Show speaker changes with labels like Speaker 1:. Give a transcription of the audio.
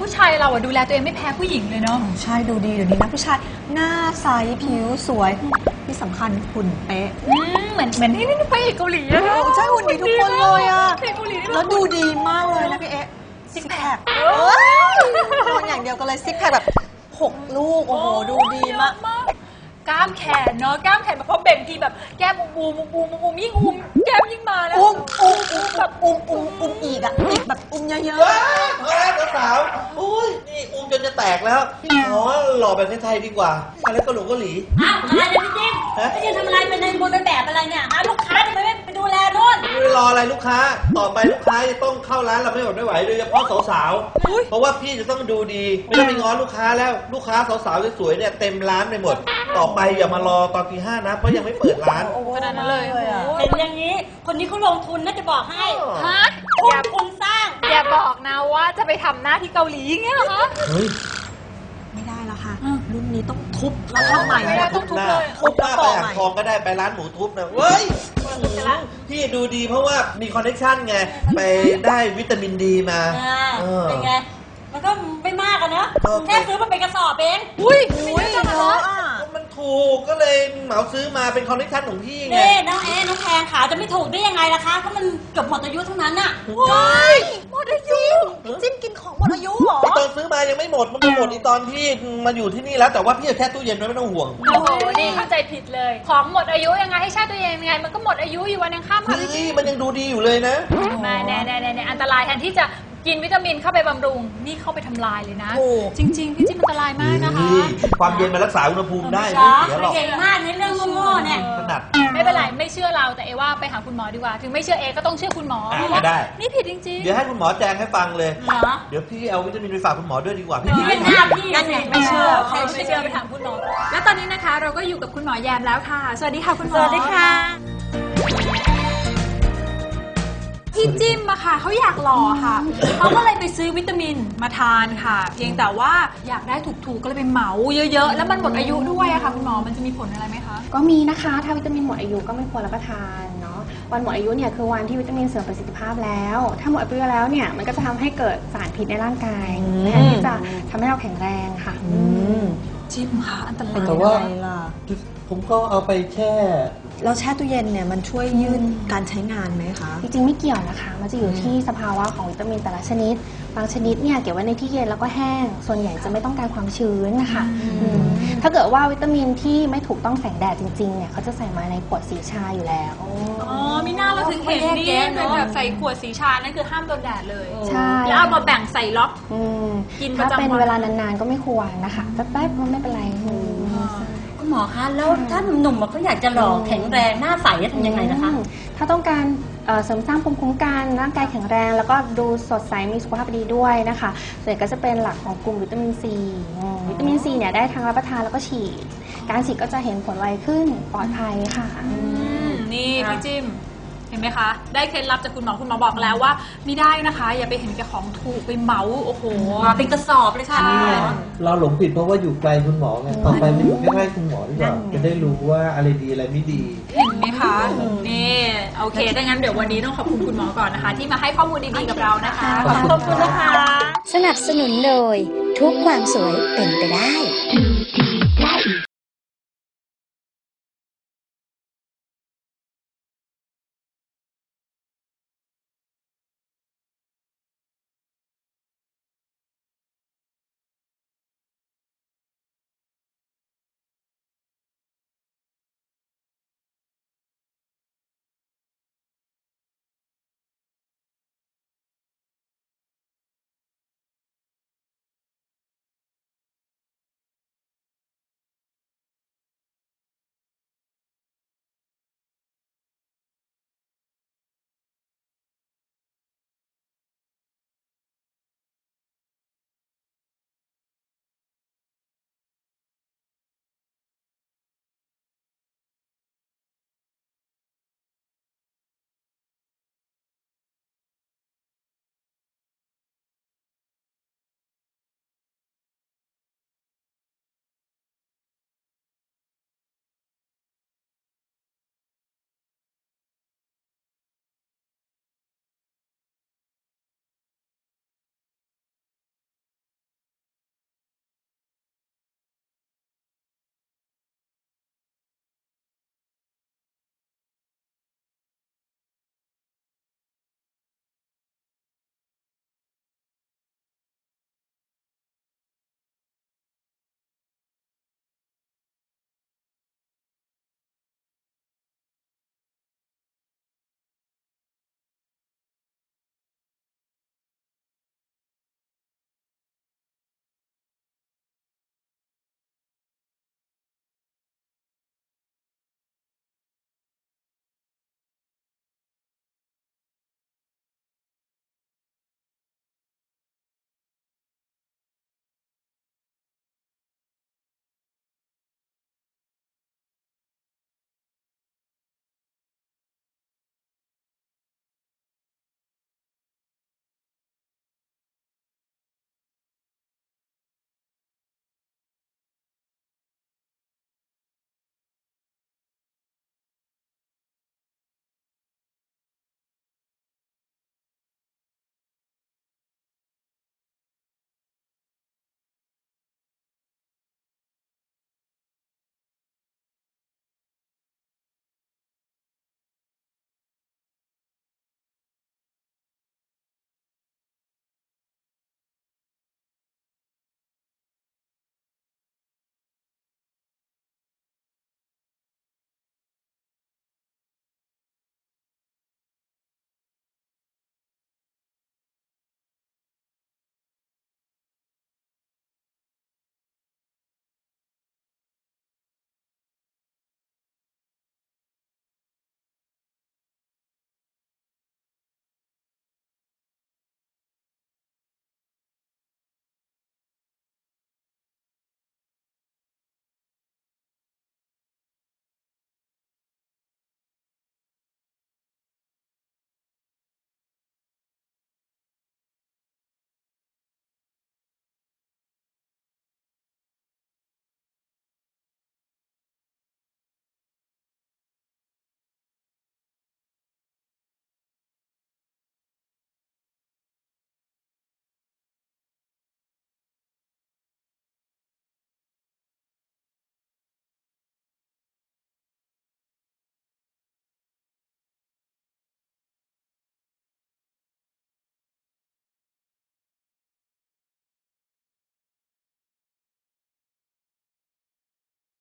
Speaker 1: ผู้ชายเราอะดูแลตัวเองไม่แพ้ผู้หญิงเลยเนาะ
Speaker 2: ใช่ดูดีเดี๋ยวนี้นะผู้ชายหน้าใสผิวสวยที่สำคัญหุ่นเป๊ะ
Speaker 1: อืมเหมือนเหมือนที่นี่พระเอกเกาหลีอะเนาะ
Speaker 2: ใช่หุ่นดีทุกคนเลยอะ
Speaker 1: พระเอกเกาหลีนี่
Speaker 2: แล้วดูดีมากเลยนะพี่เอ๊ะซิกแพคนอนอย่างเดียวกันเลยซิกแพคแบบหกลูกโอ้โหดูดีมาก
Speaker 1: กล้ามแขนเนาะกล้ามแขนแบบพอเบ่งทีแบบแก้มอูมอูมอูมอูมยิ่งอูมแก้มยิ่งมานะ
Speaker 2: อุ้มอุ้มอุ้มแบบอุ้มอุ้มอุ้มอีกอะอีกแบบอุ้มเยอะ
Speaker 3: ว้าวพอแล้วสาวๆอุ้ยนี่อุ้มจนจะแตกแล้วอ๋อหล่อแบบไทยๆดีกว่าอะไรก็หลงกาหลี
Speaker 4: อ้าวอะไรเนี่ยพี่จิ้ม
Speaker 3: ฮะ
Speaker 4: พี่จิ้มทำอะไรเป็นในบนไปแบบอะไรเนี่ยหาลูกค้าทำไมไม่ไปดูแลนู่น
Speaker 3: ไม่รออะไรลูกค้า ต่อไปลูกค้าจะต้องเข้าร้านเราไม่หมดไม่ไหวโดยเฉพาะสาวๆเพราะว่าพี่จะต้องดูดี ไม่ต้องไปง้อลูกค้าแล้วลูกค้าสาวๆสวยๆเนี่ยเต็มร้านไปหมด ต่อไปอย่ามารอตอนตีห้านะ เพราะยังไม่เปิดร้าน
Speaker 2: ๆโอ้โห
Speaker 1: ขนาดนั้นเลย
Speaker 2: อะ
Speaker 1: โอ้
Speaker 4: เห็นอย่างนี้ คนนี้เขาลงทุนน่าจะบอกให้
Speaker 1: ฮะ
Speaker 4: ทุ
Speaker 1: อนย่า
Speaker 4: ทุนสร้าง
Speaker 1: อย่าบอกนะว่าจะไปทำหน้าที่เกาหลีเงี้ยเหรอคะ
Speaker 3: เฮ้ย
Speaker 2: ไม่ได้แล้วค่ะ
Speaker 1: อืม
Speaker 2: รุ่นนี้ต้องทุบแล้วทำใหม่
Speaker 1: ไม่ได้
Speaker 2: หมด
Speaker 1: ต้องทุบ
Speaker 3: หน้า
Speaker 1: เลย
Speaker 3: ทุบหน้าไปอ่างทองก็ได้ไปร้านหมูทุบนะเว้ยพี่ดูดีเพราะว่ามีคอนเนคชั่นไง ไปได้วิตามินดีมา
Speaker 4: อ่า
Speaker 3: เออ
Speaker 4: เป็นไง มันก็ไม่มากอะเนอะ
Speaker 3: โอเค
Speaker 4: แค่ซื้อมาเป็นกระสอบเอง
Speaker 1: อุ้ย
Speaker 2: อุ้
Speaker 1: ไม่
Speaker 2: ย
Speaker 1: ได้จัง
Speaker 2: เย
Speaker 1: เหรอ
Speaker 2: อะอะ
Speaker 3: มันถู กก็เลยเหมาซื้อมาเป็นคอนเนคชั่นของพี่ไง
Speaker 4: นี่น้องเอ๊น้องแพงขาจะไม่ถูกได้ยังไงล่ะคะเพราะมันเกือบหมดอายุเท่านั้นน่ะ
Speaker 2: ว้ายหมดอายุจิ้มกินของหมดอายุเหรอ
Speaker 3: ไอตอนซื้อมายังไม่หมด มันมาหมดอีตอนที่มาอยู่ที่นี่แล้ว แต่ว่าพี่เอาแค่ตู้เย็นไว้ไม่ต้องห่วง
Speaker 1: โอ้โห นี่เข้าใจผิดเลย ของหมดอายุยังไงให้ชาติตัวเองยังไง มันก็หมดอายุอยู่วันยังข้ามค่ะ
Speaker 3: เฮ้
Speaker 1: พี่
Speaker 3: ย
Speaker 1: จิ๊บ
Speaker 3: มันยังดูดีอยู่เลยนะ
Speaker 1: ไม่แน่แน่แน่แน่อันตรายแทนที่จะ กินวิตามินเข้าไปบำรุง นี่เข้าไปทำลายเลยนะ
Speaker 2: ถูก
Speaker 1: จริง ๆ พี่จิ๊บอันตรายมากนะคะ
Speaker 3: นี่ความเย็นมารักษาอุณหภูมิได้
Speaker 4: เหร
Speaker 3: ไม่
Speaker 4: อ
Speaker 3: เสียหรอก
Speaker 4: เก่งมากในเรื่องโง่ๆเนี่ย
Speaker 3: ถนัด
Speaker 1: ไม่เป็นไร ไม่เชื่อเราแต่เอว่าไปหาคุณหมอดีกว่า ถึงไม่เชื่อเอก็ต้องเชื่อคุณหมอ
Speaker 3: อะ
Speaker 1: เพราะว่า
Speaker 3: ได้
Speaker 1: นี่ผิดจริง
Speaker 3: เดี๋ยวให้คุณหมอแจงให้ฟังเลย
Speaker 4: เหรอ
Speaker 3: เดี๋ยวพี่เอาวิตามินไปฝากคุณหมอด้วยดีกว่าพี่
Speaker 4: นี่
Speaker 3: ไม่
Speaker 4: เป็นหน้าพี่
Speaker 2: นั่นไง
Speaker 4: สิ
Speaker 2: ไม่เชื่อ
Speaker 1: ๆใครไม่เชื่อไปถามคุณหมอ และตอนนี้นะคะเราก็อยู่กับคุณหมอแยมแล้วค่ะ สวัสดีค่ะคุณหมอ
Speaker 4: สวัสดีค่ะ
Speaker 1: พี่จิ้มอะค่ะเขาอยากหล่อค่ะ เขาก็เลยไปซื้อวิตามินมาทานค่ะ เพียงแต่ว่าอยากได้ถูกๆก็เลยไปเหมาเยอะๆ แล้วมันหมดอายุด้วยอะค่ะคุณหมอมันจะมีผลอะไรไหมคะ
Speaker 5: ก็มีนะคะ ถ้าวิตามินหมดอายุก็ไม่ควรรับประทานเนาะ วันหมดอายุเนี่ยคือวันที่วิตามินเสื่อมประสิทธิภาพแล้ว ถ้าหมดอายุแล้วเนี่ยมันก็จะทำให้เกิดสารพิษในร่างกาย แทนที่จะทำให้เราแข็งแรงค่ะ
Speaker 1: จิ้มค่ะอันตราย
Speaker 3: แต่ว่า
Speaker 2: ยังไงล่ะ
Speaker 3: ผมก็เอาไปแช่
Speaker 2: แล้วแช่ตู้เย็นเนี่ยมันช่วยยืดการใช้งานไหมคะ
Speaker 5: จริงๆไม่เกี่ยวนะคะ มันจะอยู่ที่สภาวะของวิตามินแต่ละชนิด บางชนิดเนี่ยเก็บไว้ในที่เย็นแล้วก็แห้ง ส่วนใหญ่จะไม่ต้องการความชื้นนะคะอืมถ้าเกิดว่าวิตามินที่ไม่ถูกต้องแสงแดดจริงๆเนี่ยเขาจะใส่มาในขวดสีชาอยู่แล้ว
Speaker 1: อ๋อมีหน้าเราถึงเห็นนี่เป็นแบบใส่ขวดสีชา นั่นคือห้ามโดนแดดเลย
Speaker 5: ใช่
Speaker 1: แล้วเอามาแบ่งใส่ล็อก
Speaker 5: อืม
Speaker 1: กินประ
Speaker 5: ถ้า
Speaker 1: จำวัน
Speaker 5: เป็นเวลานานๆก็ไม่ควรนะคะแป๊บๆก็ไม่เป็นไรอืม
Speaker 4: คุณ หมอคะแล้วถ้าหนุ่มๆเขาอยากจะหล่อแข็งแรงหน้าใสจะทำยังไงนะคะ
Speaker 5: อืมถ้าต้องการเอ่อเสริมสร้างภูมิคุ้มกันร่างกายแข็งแรง แล้วก็ดูสดใสมีสุขภาพดีด้วยนะคะส่วนใหญ่ก็จะเป็นหลักของกลุ่มวิตามินซีอืมวิตามินซีเนี่ยได้ทั้งรับประทานแล้วก็ฉีด การฉีดก็จะเห็นผลไวขึ้นปลอดภัยค่ะ
Speaker 1: อืมนี่พี่จิ้ม เห็นไหมคะ ได้เคล็ดลับจากคุณหมอคุณหมอบอกแล้วว่าไม่ได้นะคะ อย่าไปเห็นแก่ของถูกไปเหมาโอ้โห
Speaker 4: มาเป็นกระสอบเลยค่ะ
Speaker 1: ใช่
Speaker 6: เราหลงผิดเพราะว่าอยู่ไกลคุณหมอไงต่อไปมาอยู่ใกล้ๆคุณหมอดีกว่าจะได้รู้ว่าอะไรดีอะไรไม่ดี
Speaker 1: เห็นไหมคะนี่โอเคดังนั้นเดี๋ยววันนี้ต้องขอบคุณคุณหมอก่อนนะคะ ที่มาให้ข้อมูลดีๆกับเรานะคะ
Speaker 6: ขอบคุณ
Speaker 1: ขอบคุณนะคะ
Speaker 7: สนับสนุนโดยทุกความสวยเป็นไปได้